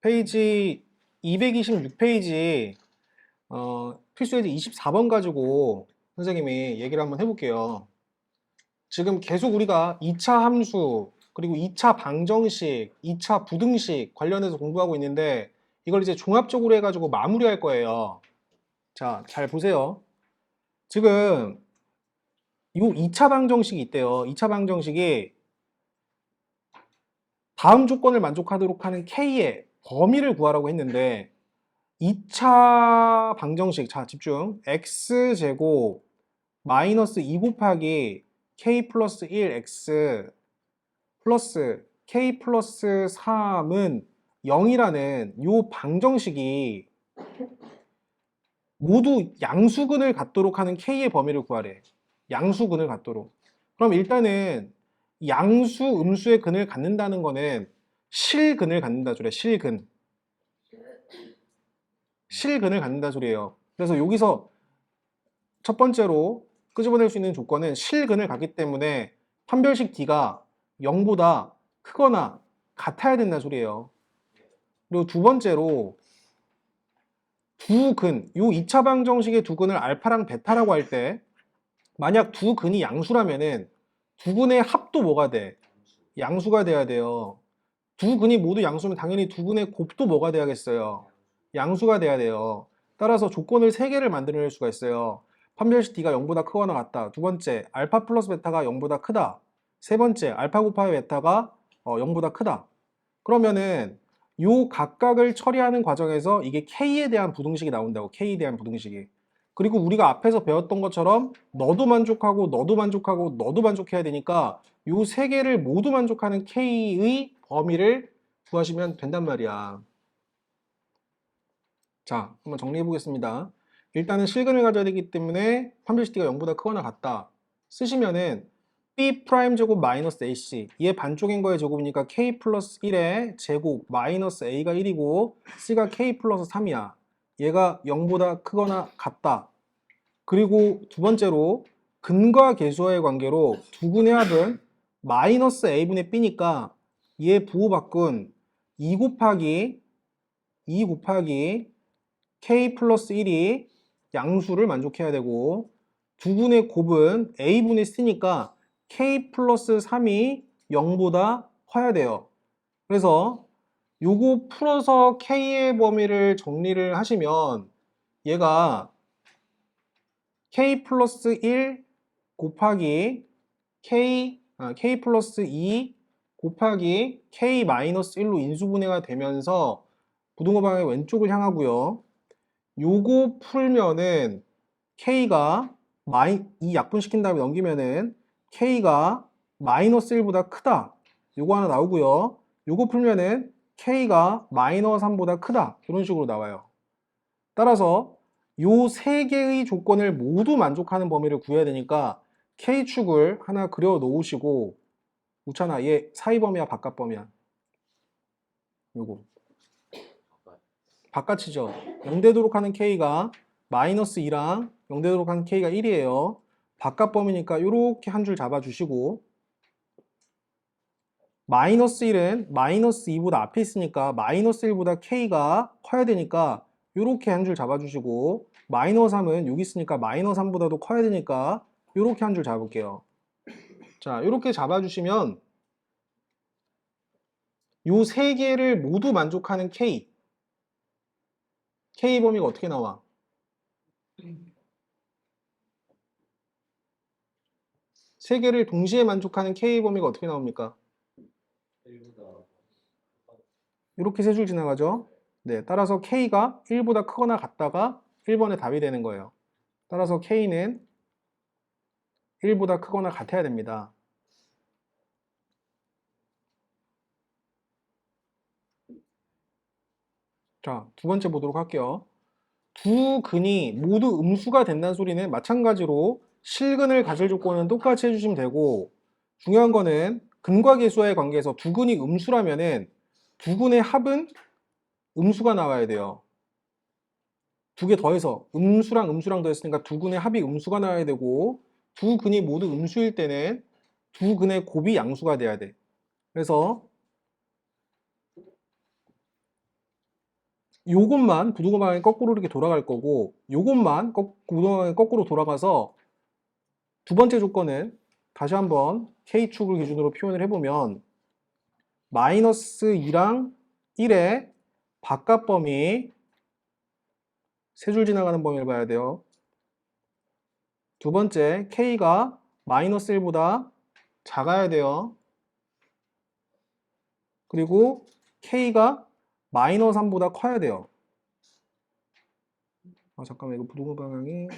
페이지 226페이지 어, 필수예제 24번 가지고 선생님이 얘기를 한번 해볼게요. 지금 계속 우리가 2차 함수 그리고 2차 방정식, 2차 부등식 관련해서 공부하고 있는데 이걸 이제 종합적으로 해가지고 마무리할 거예요. 자, 잘 보세요. 지금 이 2차 방정식이 있대요. 2차 방정식이 다음 조건을 만족하도록 하는 K의 범위를 구하라고 했는데 2차 방정식, 자 집중 X제곱 마이너스 2 곱하기 K 플러스 1X 플러스 K 플러스 3은 0이라는 요 방정식이 모두 양수근을 갖도록 하는 K의 범위를 구하래. 양수근을 갖도록. 그럼 일단은 양수 음수의 근을 갖는다는 거는 실근을 갖는다 소리야. 실근. 실근을 갖는다 소리예요. 그래서 여기서 첫 번째로 끄집어낼 수 있는 조건은 실근을 갖기 때문에 판별식 D가 0보다 크거나 같아야 된다 소리예요. 그리고 두 번째로 두 근, 요 2차 방정식의 두 근을 알파랑 베타라고 할 때 만약 두 근이 양수라면은 두 근의 합도 뭐가 돼? 양수가 돼야 돼요. 두 근이 모두 양수면 당연히 두 근의 곱도 뭐가 돼야겠어요? 양수가 돼야 돼요. 따라서 조건을 세 개를 만들어낼 수가 있어요. 판별식 D가 0보다 크거나 같다. 두 번째, 알파 플러스 베타가 0보다 크다. 세 번째, 알파 곱하기 베타가 어, 0보다 크다. 그러면은 요 각각을 처리하는 과정에서 이게 K에 대한 부등식이 나온다고. K에 대한 부등식이. 그리고 우리가 앞에서 배웠던 것처럼 너도 만족하고 너도 만족하고 너도 만족해야 되니까 요 세 개를 모두 만족하는 K의 범위를 구하시면 된단 말이야. 자, 한번 정리해 보겠습니다. 일단은 실근을 가져야 되기 때문에 판별식 D가 0보다 크거나 같다. 쓰시면은 B 프라임 제곱 마이너스 AC 얘 반쪽인 거의 제곱이니까 K 플러스 1의 제곱 마이너스 A가 1이고 C가 K 플러스 3이야. 얘가 0보다 크거나 같다. 그리고 두 번째로 근과 계수와의 관계로 두 근의 합은 마이너스 A분의 B니까 얘 부호 바꾼 2 곱하기 2 곱하기 K 플러스 1이 양수를 만족해야 되고 두 분의 곱은 A분의 C니까 K 플러스 3이 0보다 커야 돼요. 그래서 요거 풀어서 K의 범위를 정리를 하시면 얘가 K 플러스 1 곱하기 K, 아, K 플러스 2 곱하기 K 마이너스 1로 인수분해가 되면서 부등호 방향의 왼쪽을 향하고요. 요거 풀면은 K가 마이, 이 약분시킨 다음에 넘기면은 K가 마이너스 1보다 크다. 요거 하나 나오고요. 요거 풀면은 K가 마이너스 3보다 크다. 이런 식으로 나와요. 따라서 요 세 개의 조건을 모두 만족하는 범위를 구해야 되니까 K축을 하나 그려 놓으시고 우찬아 얘 사이 범위야 바깥 범위야? 요거 바깥이죠. 0되도록 하는 K가 마이너스 2랑 0되도록 하는 K가 1이에요. 바깥 범위니까 이렇게 한 줄 잡아주시고 마이너스 1은 마이너스 2보다 앞에 있으니까 마이너스 1보다 K가 커야 되니까 이렇게 한 줄 잡아주시고 마이너스 3은 여기 있으니까 마이너스 3보다도 커야 되니까 이렇게 한 줄 잡을게요. 자 이렇게 잡아주시면 요 세 개를 모두 만족하는 K K 범위가 어떻게 나와? 세 개를 동시에 만족하는 K 범위가 어떻게 나옵니까? 이렇게 세 줄 지나가죠. 네, 따라서 K가 1보다 크거나 같다가 1번의 답이 되는 거예요. 따라서 K는 1보다 크거나 같아야 됩니다. 자, 두 번째 보도록 할게요. 두 근이 모두 음수가 된다는 소리는 마찬가지로 실근을 가질 조건은 똑같이 해주시면 되고 중요한 거는 근과 계수와의 관계에서 두 근이 음수라면은 두 근의 합은 음수가 나와야 돼요. 두 개 더해서 음수랑 음수랑 더했으니까 두 근의 합이 음수가 나와야 되고 두 근이 모두 음수일 때는 두 근의 곱이 양수가 돼야 돼. 그래서 요것만 부등호 방향이 거꾸로 이렇게 돌아갈 거고 요것만 거, 부등호 방향이 거꾸로 돌아가서 두 번째 조건은 다시 한번 K축을 기준으로 표현을 해보면 마이너스 2랑 1의 바깥 범위 세 줄 지나가는 범위를 봐야 돼요. 두 번째 K가 마이너스 1보다 작아야 돼요. 그리고 K가 마이너스 3보다 커야 돼요. 아, 잠깐만, 이거 부등호 방향이.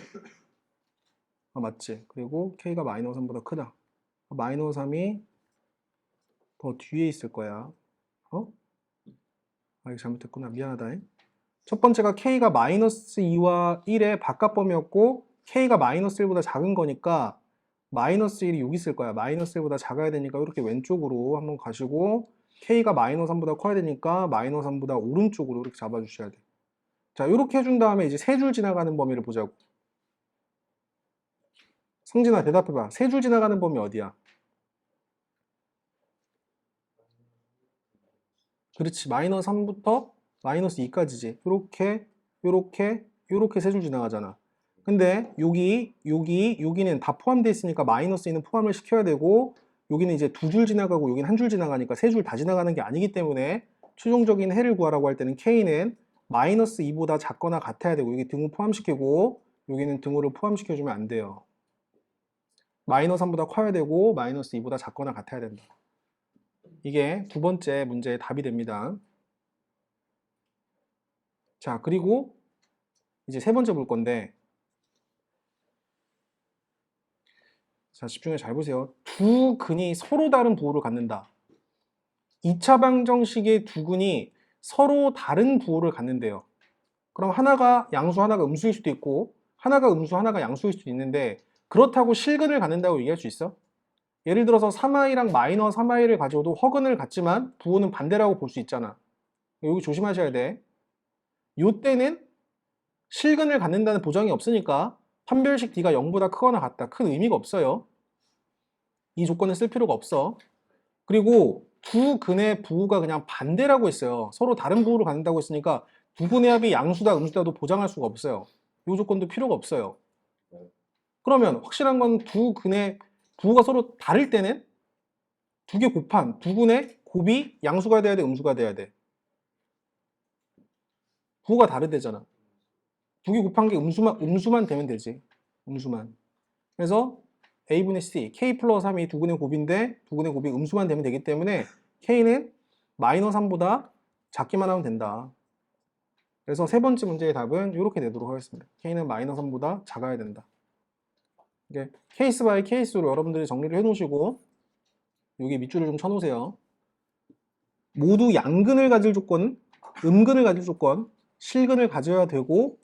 아, 맞지. 그리고 K가 마이너스 3보다 크다. 마이너스 3이 더 뒤에 있을 거야. 어? 아, 이거 잘못했구나. 미안하다. 첫 번째가 K가 마이너스 2와 1의 바깥범위였고, K가 마이너스 1보다 작은 거니까, 마이너스 1이 여기 있을 거야. 마이너스 1보다 작아야 되니까 이렇게 왼쪽으로 한번 가시고, K가 마이너스 3보다 커야 되니까 마이너스 3보다 오른쪽으로 이렇게 잡아주셔야 돼. 자, 이렇게 해준 다음에 이제 세 줄 지나가는 범위를 보자고. 성진아, 대답해봐. 세 줄 지나가는 범위 어디야? 그렇지. 마이너스 3부터 마이너스 2까지지. 요렇게, 요렇게, 요렇게 세 줄 지나가잖아. 근데 여기, 여기, 여기는 다 포함되어 있으니까 마이너스 2는 포함을 시켜야 되고 여기는 이제 두 줄 지나가고 여기는 한 줄 지나가니까 세 줄 다 지나가는 게 아니기 때문에 최종적인 해를 구하라고 할 때는 K는 마이너스 2보다 작거나 같아야 되고 여기 등호 포함시키고 여기는 등호를 포함시켜주면 안 돼요. 마이너스 3보다 커야 되고 마이너스 2보다 작거나 같아야 된다. 이게 두 번째 문제의 답이 됩니다. 자, 그리고 이제 세 번째 볼 건데 자, 집중해 잘 보세요. 두 근이 서로 다른 부호를 갖는다. 2차 방정식의 두 근이 서로 다른 부호를 갖는데요. 그럼 하나가 양수, 하나가 음수일 수도 있고 하나가 음수, 하나가 양수일 수도 있는데 그렇다고 실근을 갖는다고 얘기할 수 있어? 예를 들어서 3i랑 마이너 3i를 가져도 허근을 갖지만 부호는 반대라고 볼 수 있잖아. 여기 조심하셔야 돼. 요때는 실근을 갖는다는 보장이 없으니까 판별식 D가 0보다 크거나 같다. 큰 의미가 없어요. 이 조건을 쓸 필요가 없어. 그리고 두 근의 부호가 그냥 반대라고 했어요. 서로 다른 부호를 갖는다고 했으니까 두 근의 합이 양수다 음수다도 보장할 수가 없어요. 이 조건도 필요가 없어요. 그러면 확실한 건 두 근의 부호가 서로 다를 때는 두 개 곱한 두 근의 곱이 양수가 돼야 돼, 음수가 돼야 돼. 부호가 다르대잖아. 두 개 곱한 게 음수만, 음수만 되면 되지. 음수만. 그래서 a분의 c, k 플러스 3이 두 근의 곱인데 두 근의 곱이 음수만 되면 되기 때문에 k는 마이너스 3보다 작기만 하면 된다. 그래서 세 번째 문제의 답은 이렇게 내도록 하겠습니다. k는 마이너스 3보다 작아야 된다. 이게 케이스 바이 케이스로 여러분들이 정리를 해놓으시고 여기 밑줄을 좀 쳐놓으세요. 모두 양근을 가질 조건, 음근을 가질 조건, 실근을 가져야 되고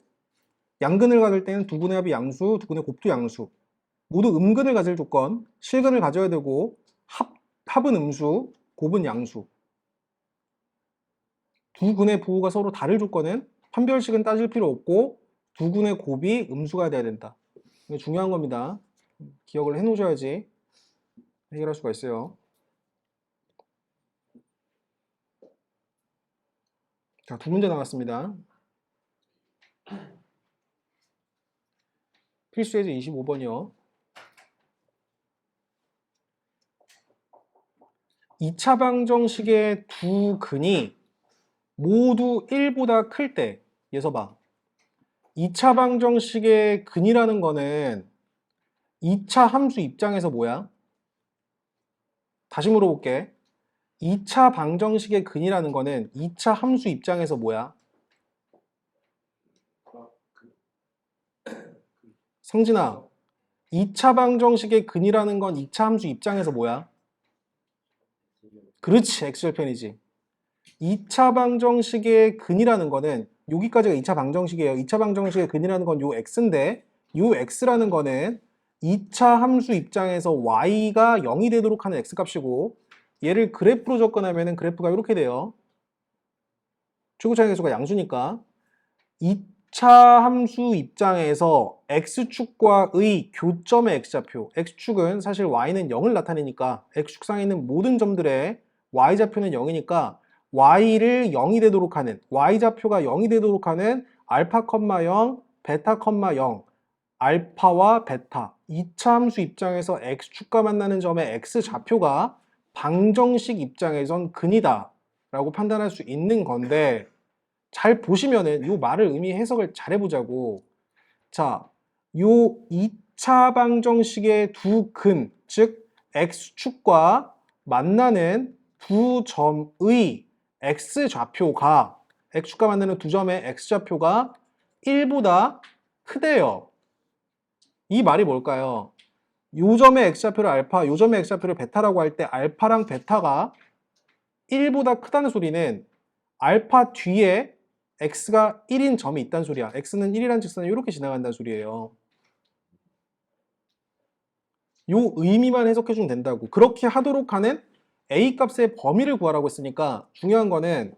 양근을 가질 때는 두 근의 합이 양수, 두 근의 곱도 양수. 모두 음근을 가질 조건, 실근을 가져야 되고 합, 합은 음수, 곱은 양수. 두 근의 부호가 서로 다를 조건은 판별식은 따질 필요 없고 두 근의 곱이 음수가 돼야 된다. 이게 중요한 겁니다. 기억을 해놓으셔야지 해결할 수가 있어요. 자, 두 문제 남았습니다. 필수 예제 25번이요. 2차 방정식의 두 근이 모두 1보다 클 때, 예서 봐. 2차 방정식의 근이라는 거는 2차 함수 입장에서 뭐야? 다시 물어볼게. 2차 방정식의 근이라는 거는 2차 함수 입장에서 뭐야? 성진아, 2차 방정식의 근이라는 건 2차 함수 입장에서 뭐야? 그렇지, x절편이지. 2차 방정식의 근이라는 거는 여기까지가 2차 방정식이에요. 2차 방정식의 근이라는 건 요 x인데 요 x라는 거는 2차 함수 입장에서 y가 0이 되도록 하는 x값이고 얘를 그래프로 접근하면 그래프가 이렇게 돼요. 최고차의 계수가 양수니까 2차 함수 입장에서 x축과의 교점의 x좌표 x축은 사실 y는 0을 나타내니까 x축상에 있는 모든 점들의 y좌표는 0이니까 y를 0이 되도록 하는 y좌표가 0이 되도록 하는 알파, 0, 베타, 0, 알파와 베타. 이차 함수 입장에서 x축과 만나는 점의 x좌표가 방정식 입장에선 근이다 라고 판단할 수 있는 건데 잘 보시면은 이 말을 의미 해석을 잘 해보자고. 자, 요 2차 방정식의 두 근, 즉 x축과 만나는 두 점의 x좌표가 x축과 만나는 두 점의 x좌표가 1보다 크대요. 이 말이 뭘까요? 요 점의 x좌표를 알파, 요 점의 x좌표를 베타라고 할 때 알파랑 베타가 1보다 크다는 소리는 알파 뒤에 x가 1인 점이 있다는 소리야. x는 1이라는 직선을 이렇게 지나간다는 소리예요. 요 의미만 해석해주면 된다고. 그렇게 하도록 하는 a 값의 범위를 구하라고 했으니까 중요한 거는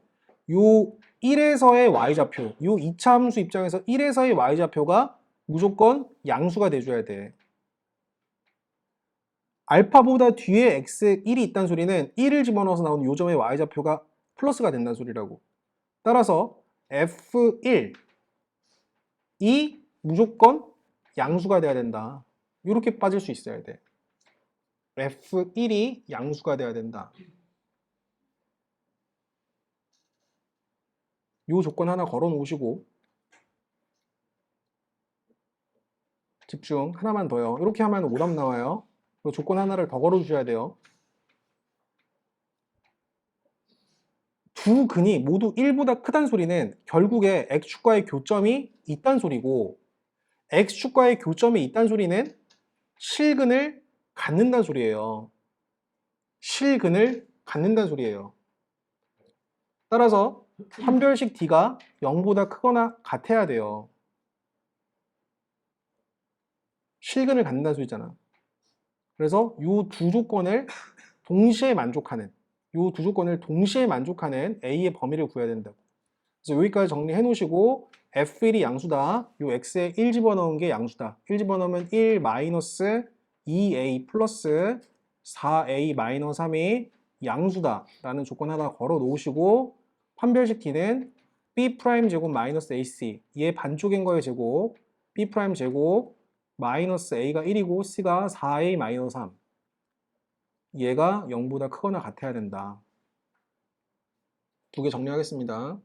요 1에서의 y좌표, 요 2차 함수 입장에서 1에서의 y좌표가 무조건 양수가 돼줘야 돼. 알파보다 뒤에 x 1이 있다는 소리는 1을 집어넣어서 나오는 요 점의 y좌표가 플러스가 된다는 소리라고. 따라서 F1 이 무조건 양수가 돼야 된다. 이렇게 빠질 수 있어야 돼. F1이 양수가 돼야 된다. 이 조건 하나 걸어 놓으시고 집중 하나만 더요. 이렇게 하면 오답 나와요. 그리고 조건 하나를 더 걸어 주셔야 돼요. 두 근이 모두 1보다 크다는 소리는 결국에 x축과의 교점이 있다는 소리고 x축과의 교점이 있다는 소리는 실근을 갖는다는 소리예요. 실근을 갖는다는 소리예요. 따라서 판별식 d가 0보다 크거나 같아야 돼요. 실근을 갖는다는 소리잖아. 그래서 이 두 조건을 동시에 만족하는 이 두 조건을 동시에 만족하는 A의 범위를 구해야 된다고. 그래서 여기까지 정리해 놓으시고 F1이 양수다. 이 X에 1 집어넣은 게 양수다. 1 집어넣으면 1 마이너스 2A 플러스 4A 마이너스 3이 양수다. 라는 조건 하나 걸어 놓으시고 판별식 D는 B 프라임 제곱 마이너스 AC 얘 반쪽인 거의 제곱 B 프라임 제곱 마이너스 A가 1이고 C가 4A 마이너스 3 얘가 0보다 크거나 같아야 된다. 두 개 정리하겠습니다.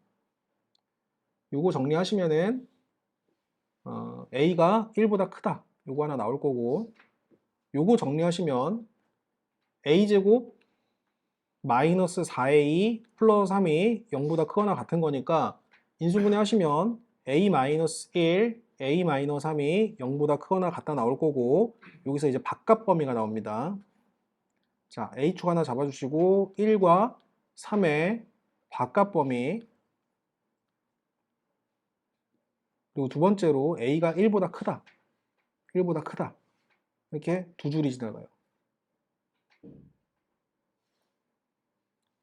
요거 정리하시면은 어, A가 1보다 크다. 요거 하나 나올 거고 요거 정리하시면 A제곱 마이너스 4A 플러스 3이 0보다 크거나 같은 거니까 인수분해 하시면 A 마이너스 1, A 마이너스 3이 0보다 크거나 같다 나올 거고 여기서 이제 바깥 범위가 나옵니다. 자, A축 하나 잡아주시고 1과 3의 바깥 범위 그리고 두 번째로 A가 1보다 크다. 1보다 크다. 이렇게 두 줄이 지나가요.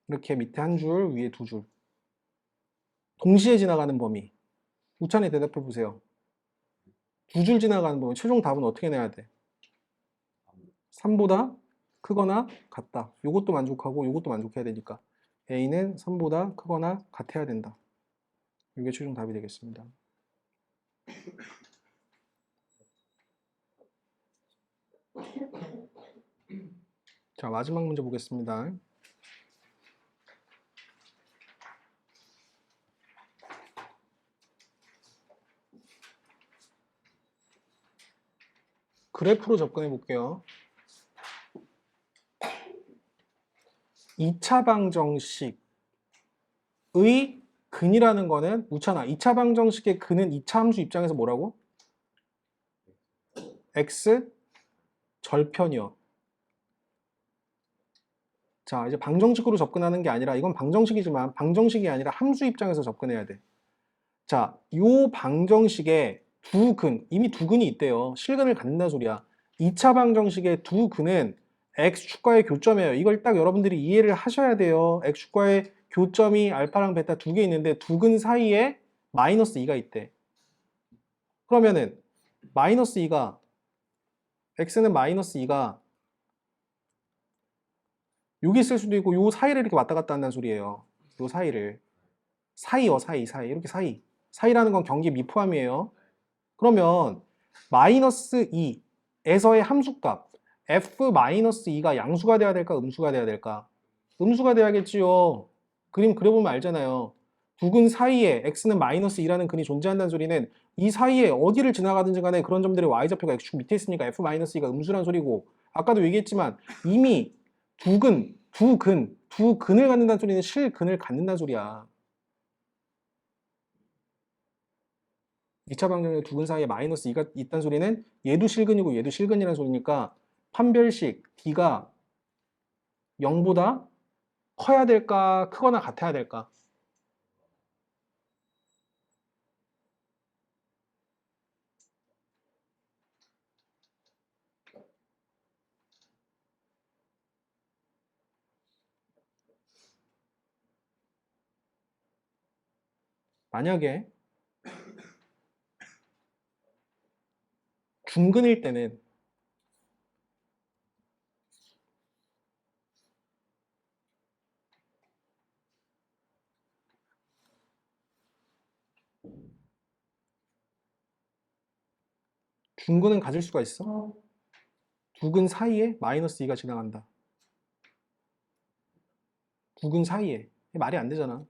이렇게 밑에 한 줄, 위에 두 줄. 동시에 지나가는 범위. 우찬이 대답해 보세요. 두 줄 지나가는 범위. 최종 답은 어떻게 내야 돼? 3보다 크거나 같다. 이것도 만족하고 이것도 만족해야 되니까 A는 3보다 크거나 같아야 된다. 이게 최종 답이 되겠습니다. 자, 마지막 문제 보겠습니다. 그래프로 접근해 볼게요. 2차 방정식의 근이라는 거는 우찬아 2차 방정식의 근은 2차 함수 입장에서 뭐라고? x 절편이요. 자 이제 방정식으로 접근하는 게 아니라 이건 방정식이지만 방정식이 아니라 함수 입장에서 접근해야 돼. 자, 요 방정식에 두 근, 이미 두 근이 있대요. 실근을 갖는다는 소리야. 2차 방정식의 두 근은 x축과의 교점이에요. 이걸 딱 여러분들이 이해를 하셔야 돼요. x축과의 교점이 알파랑 베타 두 개 있는데 두 근 사이에 마이너스 2가 있대. 그러면은 마이너스 2가 x는 마이너스 2가 여기 있을 수도 있고 요 사이를 이렇게 왔다 갔다 한다는 소리예요. 요 사이를 사이요 사이 사이 이렇게 사이 사이라는 건 경기 미포함이에요. 그러면 마이너스 2에서의 함수값 f-2가 양수가 돼야 될까 음수가 돼야 될까? 음수가 돼야겠지요. 그림 그려보면 알잖아요. 두근 사이에 x는 마이너스 2라는 근이 존재한다는 소리는 이 사이에 어디를 지나가든지 간에 그런 점들의 y좌표가 x축 밑에 있으니까 f-2가 음수란 소리고 아까도 얘기했지만 이미 두 근, 두 근, 두 근을 갖는다는 소리는 실근을 갖는다는 소리야. 2차 방정의 두근 사이에 마이너스 2가 있다는 소리는 얘도 실근이고 얘도 실근이라는 소리니까 판별식 d가 0보다 커야 될까 크거나 같아야 될까? 만약에 중근일 때는 중근은 가질 수가 있어? 두근 사이에 마이너스 2가 지나간다. 두근 사이에. 말이 안 되잖아.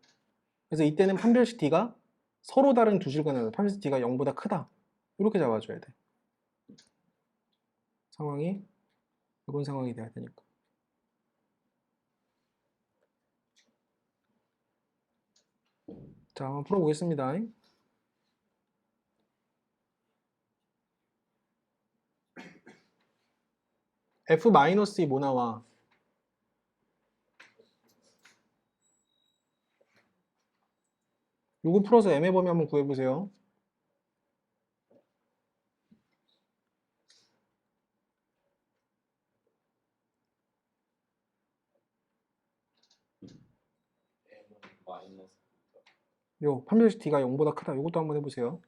그래서 이때는 판별식 D가 서로 다른 두 실근에서 판별식 D가 0보다 크다. 이렇게 잡아줘야 돼. 상황이 이런 상황이 돼야 되니까. 자, 한번 풀어보겠습니다. f-2 뭐 나와? 요거 풀어서 m의 범위 한번 구해보세요. 요 판별식 D가 0보다 크다. 요것도 한번 해보세요.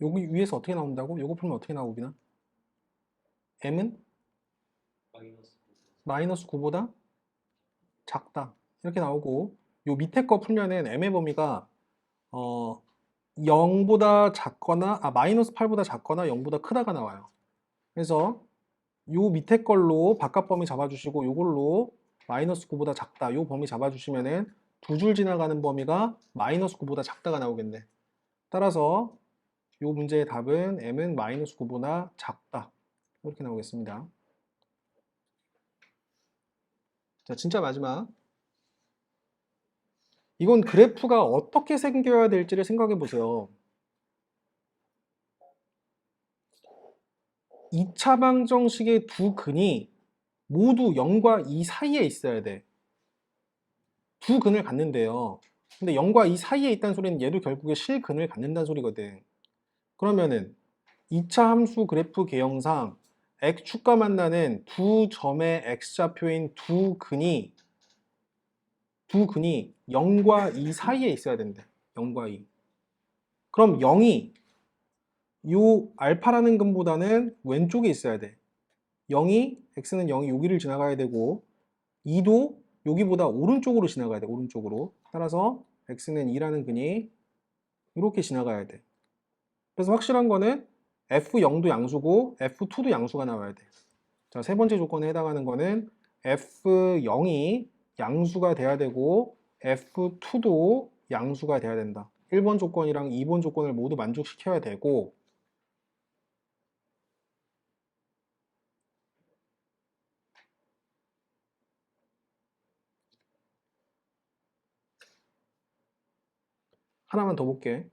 여기 위에서 어떻게 나온다고? 요거 풀면 어떻게 나오기나? m은 마이너스 마이너스 9보다 작다. 이렇게 나오고 요 밑에 거 풀면은 m의 범위가 어 0보다 작거나 아 마이너스 8보다 작거나 0보다 크다가 나와요. 그래서 요 밑에 걸로 바깥 범위 잡아주시고 요걸로 마이너스 9보다 작다. 요 범위 잡아주시면은 두 줄 지나가는 범위가 마이너스 9보다 작다가 나오겠네. 따라서 요 문제의 답은 m은 마이너스 9보다 작다. 이렇게 나오겠습니다. 자, 진짜 마지막. 이건 그래프가 어떻게 생겨야 될지를 생각해 보세요. 2차 방정식의 두 근이 모두 0과 2 사이에 있어야 돼. 두 근을 갖는데요. 근데 0과 2 사이에 있다는 소리는 얘도 결국에 실근을 갖는다는 소리거든. 그러면은 2차 함수 그래프 개형상 x축과 만나는 두 점의 x좌표인 두 근이 두 근이 0과 2 사이에 있어야 된대. 0과 2. 그럼 0이 요 알파라는 근보다는 왼쪽에 있어야 돼. 0이 x는 0이 여기를 지나가야 되고 2도 여기보다 오른쪽으로 지나가야 돼. 오른쪽으로. 따라서 x는 2라는 근이 이렇게 지나가야 돼. 그래서 확실한 거는 F0도 양수고 F2도 양수가 나와야 돼. 자, 세 번째 조건에 해당하는 거는 F0이 양수가 돼야 되고 F2도 양수가 돼야 된다. 1번 조건이랑 2번 조건을 모두 만족시켜야 되고 하나만 더 볼게.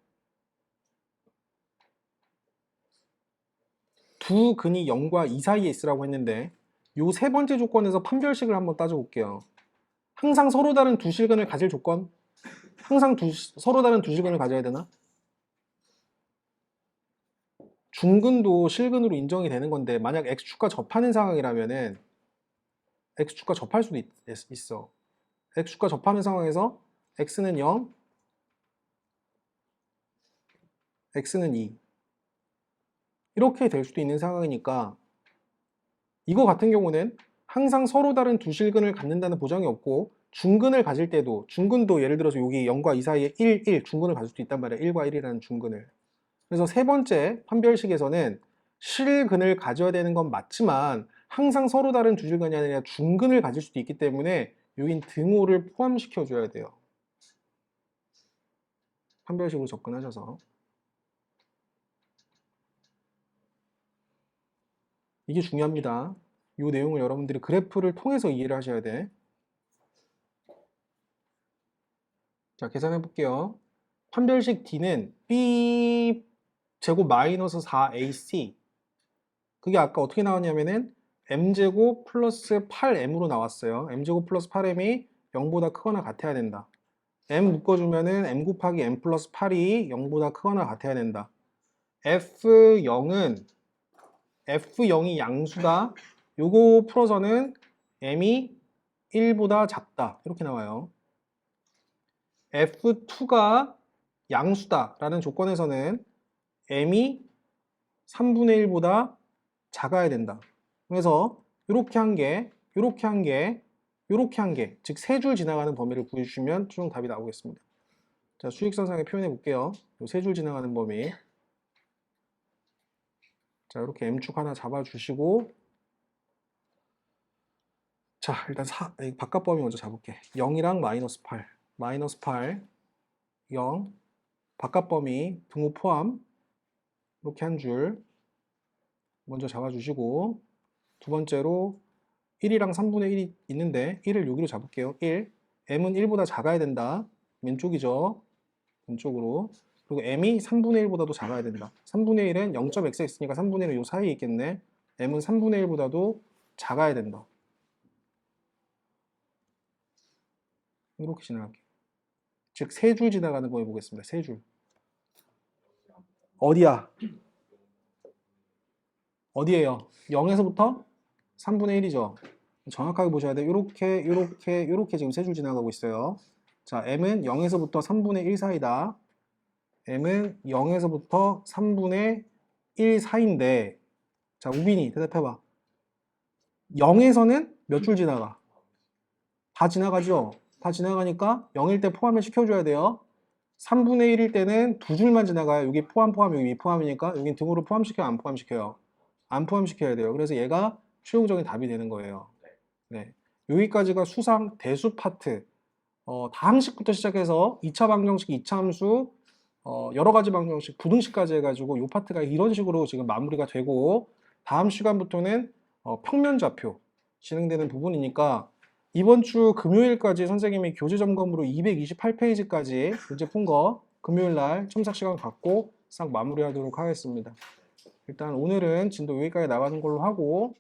두 근이 0과 2 사이에 있으라고 했는데 요 세 번째 조건에서 판별식을 한번 따져볼게요. 항상 서로 다른 두 실근을 가질 조건? 항상 두, 서로 다른 두 실근을 가져야 되나? 중근도 실근으로 인정이 되는 건데 만약 x축과 접하는 상황이라면 은 x축과 접할 수도 있, 있어. x축과 접하는 상황에서 x는 0, x는 2 이렇게 될 수도 있는 상황이니까 이거 같은 경우는 항상 서로 다른 두 실근을 갖는다는 보장이 없고 중근을 가질 때도 중근도 예를 들어서 여기 0과 2 사이에 1, 1 중근을 가질 수도 있단 말이야 1과 1이라는 중근을. 그래서 세 번째 판별식에서는 실근을 가져야 되는 건 맞지만 항상 서로 다른 두 실근이 아니라 중근을 가질 수도 있기 때문에 여긴 등호를 포함시켜 줘야 돼요. 판별식으로 접근하셔서 이게 중요합니다. 이 내용을 여러분들이 그래프를 통해서 이해를 하셔야 돼. 자, 계산해 볼게요. 판별식 D는 B 제곱 마이너스 4AC 그게 아까 어떻게 나왔냐면은 M제곱 플러스 8M으로 나왔어요. M제곱 플러스 8M이 0보다 크거나 같아야 된다. M 묶어주면은 M 곱하기 M 플러스 8이 0보다 크거나 같아야 된다. F0은 F0이 양수다. 요거 풀어서는 M이 1보다 작다. 이렇게 나와요. F2가 양수다. 라는 조건에서는 M이 3분의 1보다 작아야 된다. 그래서 이렇게 한 개, 이렇게 한 개, 이렇게 한 개, 즉 세 줄 지나가는 범위를 구해주시면 최종 답이 나오겠습니다. 자, 수직선상에 표현해 볼게요. 세줄 지나가는 범위. 자, 이렇게 M축 하나 잡아주시고 자, 일단 사, 이 바깥 범위 먼저 잡을게. 0이랑 마이너스 8. 마이너스 8, 0, 바깥 범위 등호 포함 이렇게 한 줄 먼저 잡아주시고 두 번째로 1이랑 3분의 1이 있는데 1을 여기로 잡을게요. 1. m은 1보다 작아야 된다. 왼쪽이죠. 왼쪽으로. 그리고 m이 3분의 1보다도 작아야 된다. 3분의 1은 0.x 있으니까 3분의 1은 이 사이에 있겠네. m은 3분의 1보다도 작아야 된다. 이렇게 지나갈게요. 즉, 세 줄 지나가는 거 해보겠습니다. 세 줄. 어디야? 어디에요? 0에서부터 3분의 1이죠. 정확하게 보셔야 돼요. 이렇게, 이렇게, 이렇게 지금 세 줄 지나가고 있어요. 자, m은 0에서부터 3분의 1 사이다. M은 0에서부터 3분의 1 사이인데, 자, 우빈이 대답해봐. 0에서는 몇 줄 지나가? 다 지나가죠? 다 지나가니까 0일 때 포함을 시켜줘야 돼요. 3분의 1일 때는 두 줄만 지나가요. 여기 포함, 포함, 여기 미포함이니까 여긴 등으로 포함시켜요? 안 포함시켜요? 안 포함시켜야 돼요. 그래서 얘가 최종적인 답이 되는 거예요. 네. 여기까지가 수상 대수 파트. 어, 다항식부터 시작해서 2차 방정식, 2차 함수, 어, 여러 가지 방정식, 부등식까지 해가지고 이 파트가 이런 식으로 지금 마무리가 되고 다음 시간부터는 어, 평면 좌표 진행되는 부분이니까 이번 주 금요일까지 선생님이 교재 점검으로 228페이지까지 문제 푼 거 금요일 날 첨삭 시간 갖고 싹 마무리하도록 하겠습니다. 일단 오늘은 진도 여기까지 나가는 걸로 하고